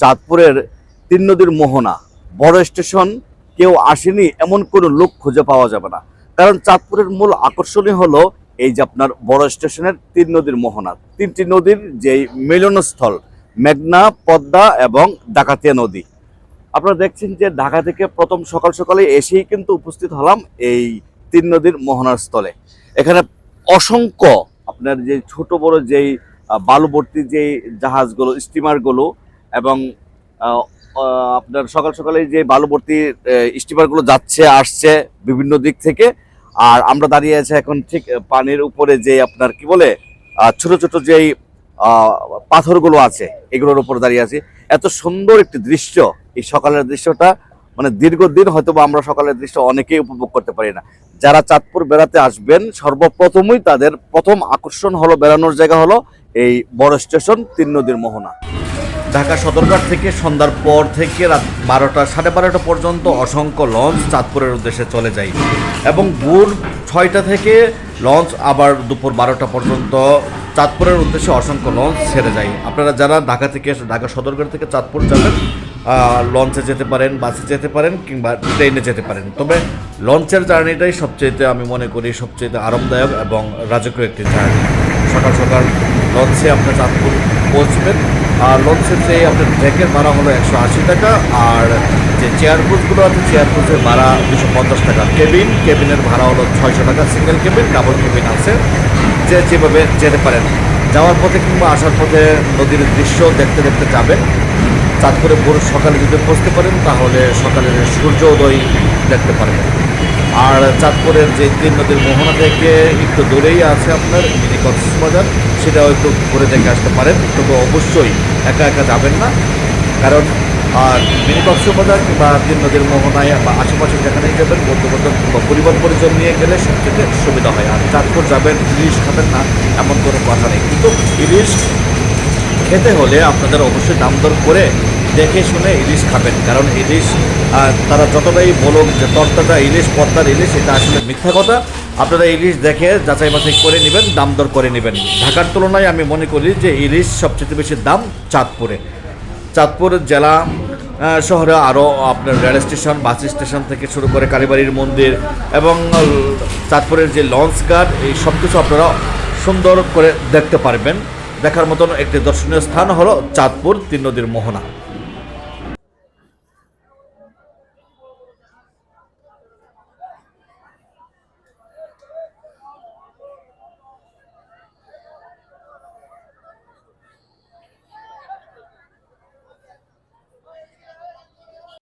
চাঁদপুরের তিন নদীর মোহনা। বড় স্টেশন, কেউ আসেনি, এমন কোনো লোক খুঁজে পাওয়া যাবে না। কারণ চাঁদপুরের মূল আকর্ষণই হলো এই যে আপনার বড় স্টেশনের তিন নদীর মোহনা। তিনটি নদীর যেই মিলনস্থল, মেঘনা, পদ্মা এবং ডাকাতিয়া নদী। আপনারা দেখছেন যে ঢাকা থেকে প্রথম সকাল সকালে এসেই কিন্তু উপস্থিত হলাম এই তিন নদীর মোহনার স্থলে। এখানে অসংখ্য আপনার যে ছোট বড় যেই বালুবর্তী যেই জাহাজগুলো স্টিমারগুলো এবং আপনার সকাল সকালে যে বালুবর্তী স্টিমারগুলো যাচ্ছে, আসছে বিভিন্ন দিক থেকে, আর আমরা দাঁড়িয়ে আছি এখন ঠিক পানির উপরে যে আপনার কি বলে ছোট ছোট যেই পাথরগুলো আছে, এগুলোর উপর দাঁড়িয়ে আছি। এত সুন্দর একটি দৃশ্য, এই সকালের দৃশ্যটা মানে দীর্ঘদিন হয়তো বা আমরা সকালের দৃশ্য অনেকেই উপভোগ করতে পারি না। যারা চাঁদপুর বেড়াতে আসবেন, সর্বপ্রথমই তাদের প্রথম আকর্ষণ হলো, বেড়ানোর জায়গা হলো এই বড় স্টেশন তিন নদীর মোহনা। ঢাকা সদরঘাট থেকে সন্ধ্যার পর থেকে রাত বারোটা, সাড়ে বারোটা পর্যন্ত অসংখ্য লঞ্চ চাঁদপুরের উদ্দেশ্যে চলে যায়। এবং ভোর ছয়টা থেকে লঞ্চ আবার দুপুর বারোটা পর্যন্ত চাঁদপুরের উদ্দেশ্যে অসংখ্য লঞ্চ ছেড়ে যায়। আপনারা যারা ঢাকা থেকে ঢাকা সদরঘাট থেকে চাঁদপুর যাবেন লঞ্চে যেতে পারেন, বাসে যেতে পারেন কিংবা ট্রেনে যেতে পারেন। তবে লঞ্চের জার্নিটাই সবচেয়ে আমি মনে করি সবচেয়ে আরামদায়ক এবং রাজকীয় একটি জার্নি। সকাল সকাল লঞ্চে আপনার চাঁদপুর পৌঁছবেন। আর লঞ্চের যে আপনার ডেকের ভাড়া হলো একশো আশি টাকা, আর যে চেয়ার কোচগুলো আছে চেয়ার কোচের ভাড়া দুশো পঞ্চাশ টাকা। কেবিন কেবিনের ভাড়া হলো ছয়শো টাকা সিঙ্গেল কেবিন ডাবল কেবিন আছে। যে যেভাবে যেতে পারেন। যাওয়ার পথে কিংবা আসার পথে নদীর দৃশ্য দেখতে দেখতে যাবেন। চাঁদপুরে ভোর সকালে যদি পৌঁছতে পারেন, তাহলে সকালের সূর্য উদয় দেখতে পারবেন আর চাঁদপুরের যে তিন নদীর মোহনা থেকে একটু দূরেই আছে আপনার মিনি কক্সবাজার সেটাও একটু ঘুরে দেখে আসতে পারেন। তবে অবশ্যই একা একা যাবেন না। কারণ, আর মিনি কক্সবাজার কিংবা তিন নদীর মোহনায় বা আশেপাশে যেখানেই যাবেন বন্ধু বান্ধব কিংবা পরিবার পরিজন নিয়ে গেলে সবচেয়ে সুবিধা হয়। আর চাঁদপুর যাবেন, ইলিশ খাবেন না, এমন কোনো কথা নেই। কিন্তু ইলিশ খেতে হলে আপনাদের অবশ্যই দাম দর করে দেখে শুনে ইলিশ খাবেন। কারণ ইলিশ তারা যতটাই বলুক যে তরতাজা ইলিশ পদ্মার ইলিশ, এটা আসলে মিথ্যা কথা। আপনারা ইলিশ দেখে যাচাই বাছাই করে নেবেন, দাম দর করে নেবেন। ঢাকার তুলনায় আমি মনে করি যে ইলিশ সবচেয়ে বেশি দাম চাঁদপুরে। চাঁদপুর জেলা শহরে আরও আপনার রেল স্টেশন, বাস স্টেশন থেকে শুরু করে কালীবাড়ির মন্দির এবং চাঁদপুরের যে লঞ্চ গার্ড এই সব কিছু আপনারা সুন্দর করে দেখতে পারবেন। দেখার মতন একটি দর্শনীয় স্থান হলো চাঁদপুর, তিন নদীর মোহনা।